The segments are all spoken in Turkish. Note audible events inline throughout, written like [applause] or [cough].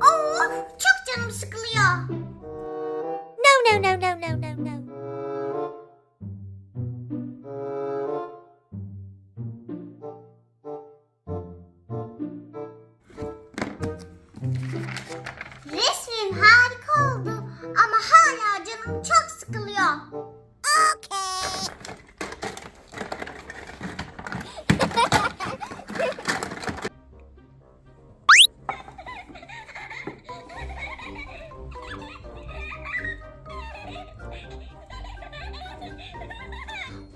Oo, çok canım sıkılıyor. No, no, no, no, no, no, no. Resmim harika oldu ama hala canım çok sıkılıyor.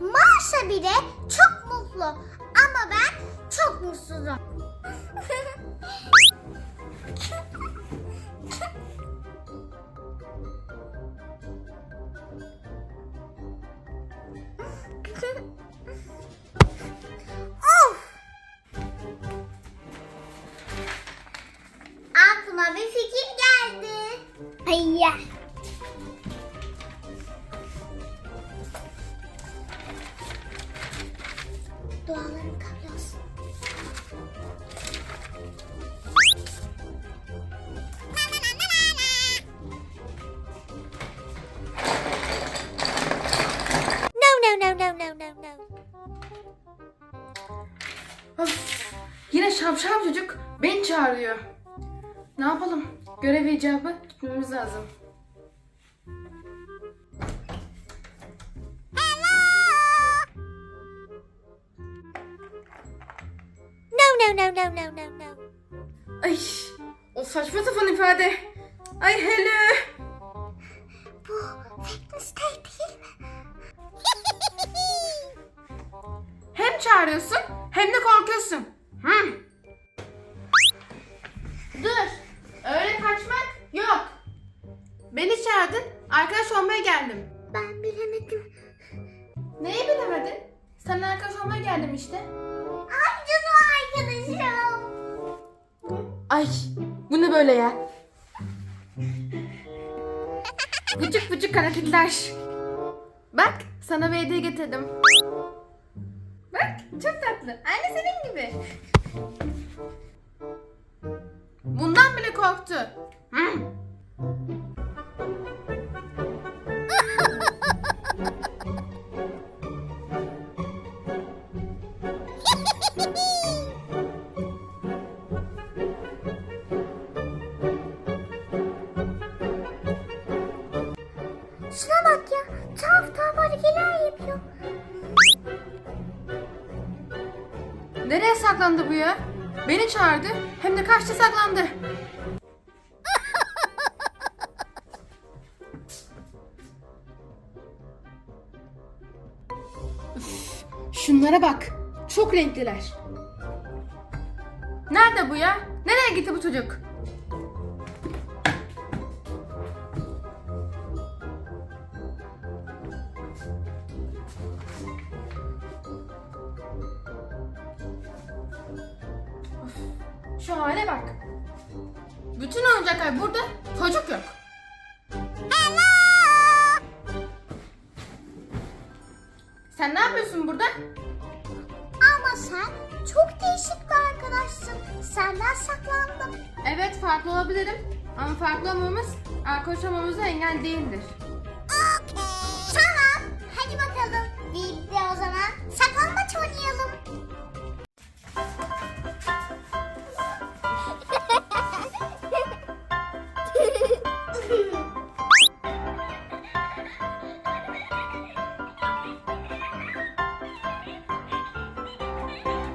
Mars'a bile çok mutlu ama ben çok mutsuzum. Aklıma bir fikir geldi. Ay ya. Dualarım kabul olsun. No, no, no, no, no, no, yine şapşal çocuk beni çağırıyor. Ne yapalım? Görev icabı gitmemiz lazım. No, no, no, no, no, no. Ay, o saçma sapan ifade. Ay hele. Bu Wednesday değil mi? [laughs] Hem çağırıyorsun hem de korkuyorsun. Hı. Dur. Öyle kaçmak yok. Beni çağırdın. Arkadaş olmaya geldim. Ben bilemedim. Neyi bilemedin? Seninle arkadaş olmaya geldim işte. Ay bu ne böyle ya? Bıcık bıcık karakterler. Bak sana bir hediye getirdim. Bak çok tatlı. Aynı senin gibi. Bundan bile korktu. Nereye saklandı bu ya? Beni çağırdı hem de kaçtı saklandı. Şunlara bak. Çok renkliler. Nerede bu ya? Nereye gitti bu çocuk? Şu hale bak. Bütün oyuncaklar burada, çocuk yok. Hello. Sen ne yapıyorsun burada? Ama sen çok değişik bir arkadaşsın. Senden saklandım. Evet farklı olabilirim. Ama farklı olmamız arkadaş engel değildir. Okey. Tamam. Hadi bakalım. Birlikte o zaman saklanmaç oynayalım.